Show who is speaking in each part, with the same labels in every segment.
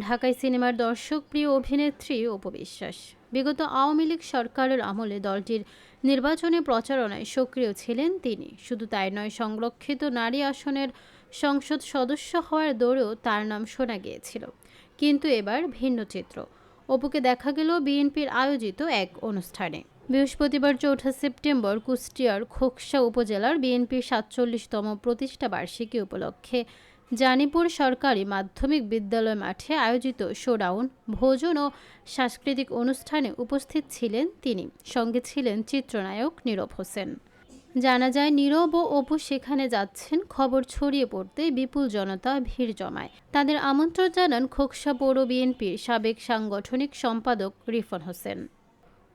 Speaker 1: ঢাকায় সিনেমার দর্শক প্রিয় অভিনেত্রী উপবিশ্বাস বিগত আওয়ামী লীগ সরকারের আমলে দলটির নির্বাচনী প্রচারণায় সক্রিয় ছিলেন তিনি। শুধু তাই নয়, সংরক্ষিত নারী আসনের সংসদ সদস্য হওয়ার দৌড়েও তার নাম শোনা গিয়েছিল। কিন্তু এবার ভিন্ন চিত্র। অপুকে দেখা গেল বিএনপির আয়োজিত এক অনুষ্ঠানে। বৃহস্পতিবার চৌঠা সেপ্টেম্বর কুষ্টিয়ার খোকসা উপজেলার বিএনপির সাতচল্লিশতম প্রতিষ্ঠা বার্ষিকী উপলক্ষে জানিপুর সরকারি মাধ্যমিক বিদ্যালয় মাঠে আয়োজিত শোডাউন, ভোজন ও সাংস্কৃতিক অনুষ্ঠানে উপস্থিত ছিলেন তিনি। সঙ্গে ছিলেন চিত্রনায়ক নীরব হোসেন। জানা যায়, নীরব ও অপু সেখানে যাচ্ছেন, খবর ছড়িয়ে পড়তে বিপুল জনতা ভিড় জমায়। তাদের আমন্ত্রণ জানান খোকসা পৌর বিএনপির সাবেক সাংগঠনিক সম্পাদক রিফন হোসেন।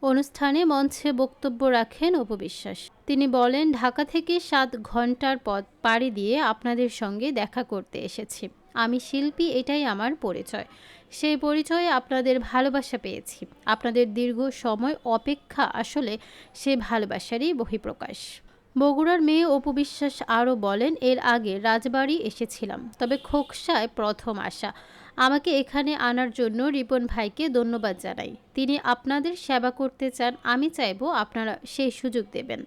Speaker 1: অনুষ্ঠানে মঞ্চে বক্তব্য রাখেন অপবিশ্বাস তিনি বলেন, ঢাকা থেকে সাত ঘণ্টার পথ পাড়ি দিয়ে আপনাদের সঙ্গে দেখা করতে এসেছি। আমি শিল্পী, এটাই আমার পরিচয়। সেই পরিচয়ে আপনাদের ভালোবাসা পেয়েছি। আপনাদের দীর্ঘ সময় অপেক্ষা আসলে সে ভালোবাসারই বহিঃপ্রকাশ। বগুড়ার মেয়ে অপু বিশ্বাস আরও বলেন, এর আগে রাজবাড়ি এসেছিলাম, তবে খোকসায় প্রথম আসা। আমাকে এখানে আনার জন্য রিপন ভাইকে ধন্যবাদ জানাই। তিনি আপনাদের সেবা করতে চান, আমি চাইব আপনারা সেই সুযোগ দেবেন।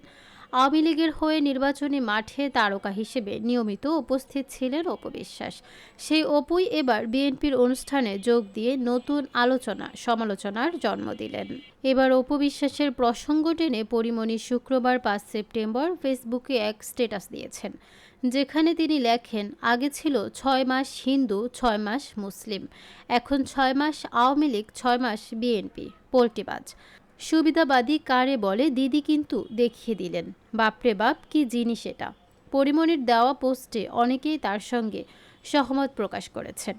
Speaker 1: আওয়ামী লীগের হয়ে নির্বাচনী মাঠে তারকা হিসেবে নিয়মিত উপস্থিত ছিলেন অপবিশ্বাস সেই অপুই এবার বিএনপির অনুষ্ঠানে যোগ দিয়ে নতুন আলোচনা, সমালোচনার জন্ম দিলেন। এবার অপবিশ্বাসের প্রসঙ্গ টেনে পরিমণি শুক্রবার পাঁচ সেপ্টেম্বর ফেসবুকে এক স্ট্যাটাস দিয়েছেন, যেখানে তিনি লেখেন, আগে ছিল ছয় মাস হিন্দু, ছয় মাস মুসলিম, এখন ছয় মাস আওয়ামী লীগ, ছয় মাস বিএনপি। পোল্টিবাজ সুবিধাবাদী কারে বলে দিদি কিন্তু দেখিয়ে দিলেন। বাপরে বাপ, কি জিনিস এটা। পরিমণির দেওয়া পোস্টে অনেকেই তার সঙ্গে সহমত প্রকাশ করেছেন।